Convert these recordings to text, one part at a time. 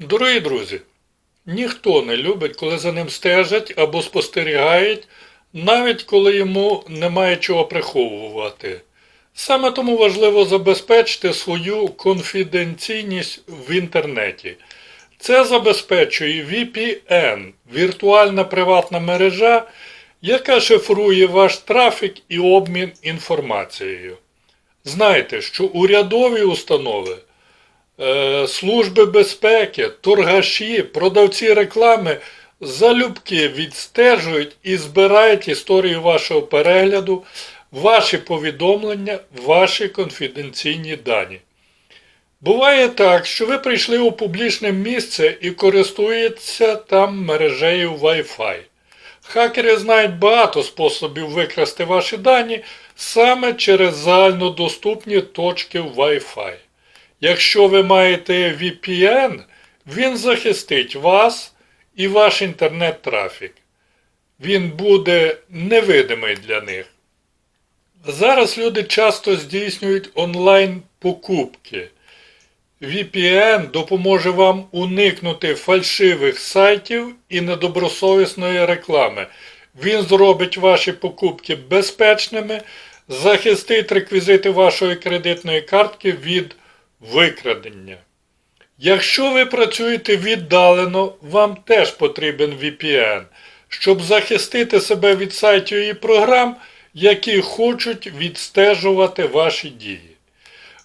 Дорогі друзі, ніхто не любить, коли за ним стежать або спостерігають, навіть коли йому немає чого приховувати. Саме тому важливо забезпечити свою конфіденційність в інтернеті. Це забезпечує VPN – віртуальна приватна мережа, яка шифрує ваш трафік і обмін інформацією. Знайте, що урядові установи служби безпеки, торгаші, продавці реклами залюбки відстежують і збирають історію вашого перегляду, ваші повідомлення, ваші конфіденційні дані. Буває так, що ви прийшли у публічне місце і користуєтеся там мережею Wi-Fi. Хакери знають багато способів викрасти ваші дані саме через загальнодоступні точки Wi-Fi. Якщо ви маєте VPN, він захистить вас і ваш інтернет-трафік. Він буде невидимий для них. Зараз люди часто здійснюють онлайн-покупки. VPN допоможе вам уникнути фальшивих сайтів і недобросовісної реклами. Він зробить ваші покупки безпечними, захистить реквізити вашої кредитної картки від викрадення. Якщо ви працюєте віддалено, вам теж потрібен VPN, щоб захистити себе від сайтів і програм, які хочуть відстежувати ваші дії.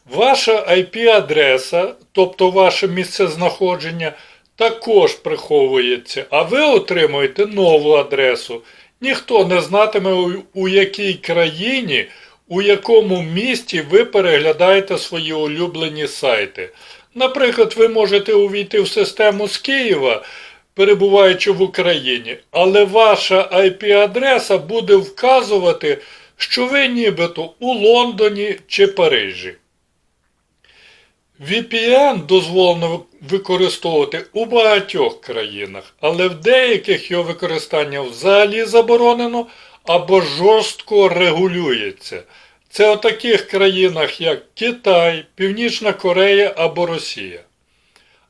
Ваша IP-адреса, тобто ваше місцезнаходження, також приховується, а ви отримуєте нову адресу. Ніхто не знатиме, у якій країні, у якому місті ви переглядаєте свої улюблені сайти. Наприклад, ви можете увійти в систему з Києва, перебуваючи в Україні, але ваша IP-адреса буде вказувати, що ви нібито у Лондоні чи Парижі. VPN дозволено використовувати у багатьох країнах, але в деяких його використання взагалі заборонено або жорстко регулюється. Це у таких країнах, як Китай, Північна Корея або Росія.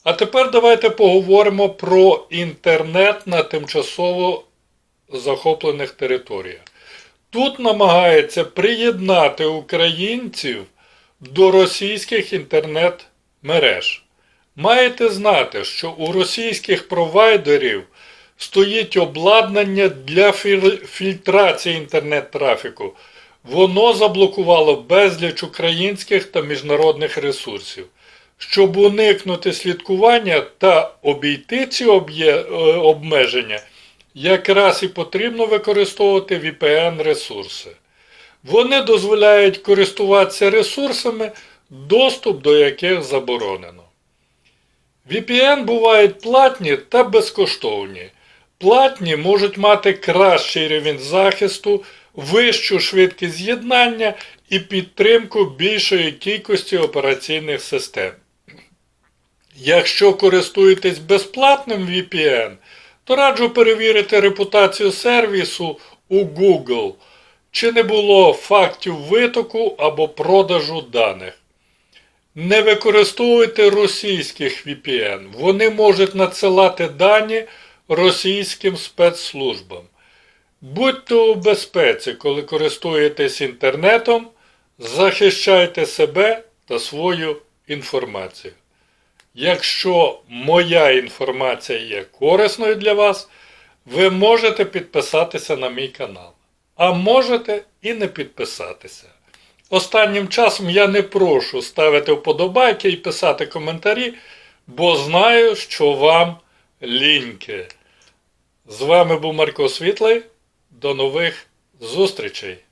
А тепер давайте поговоримо про інтернет на тимчасово захоплених територіях. Тут намагається приєднати українців до російських інтернет-мереж. Маєте знати, що у російських провайдерів стоїть обладнання для фільтрації інтернет-трафіку. Воно заблокувало безліч українських та міжнародних ресурсів. Щоб уникнути слідкування та обійти ці е, обмеження, якраз і потрібно використовувати VPN-ресурси. Вони дозволяють користуватися ресурсами, доступ до яких заборонено. VPN бувають платні та безкоштовні. Платні можуть мати кращий рівень захисту, вищу швидкість з'єднання і підтримку більшої кількості операційних систем. Якщо користуєтесь безплатним VPN, то раджу перевірити репутацію сервісу у Google, чи не було фактів витоку або продажу даних. Не використовуйте російських VPN. Вони можуть надсилати дані російським спецслужбам. Будьте у безпеці, коли користуєтесь інтернетом, захищайте себе та свою інформацію. Якщо моя інформація є корисною для вас, ви можете підписатися на мій канал. А можете і не підписатися. Останнім часом я не прошу ставити вподобайки і писати коментарі, бо знаю, що вам ліньки. З вами був Марко Світлий. До нових зустрічей!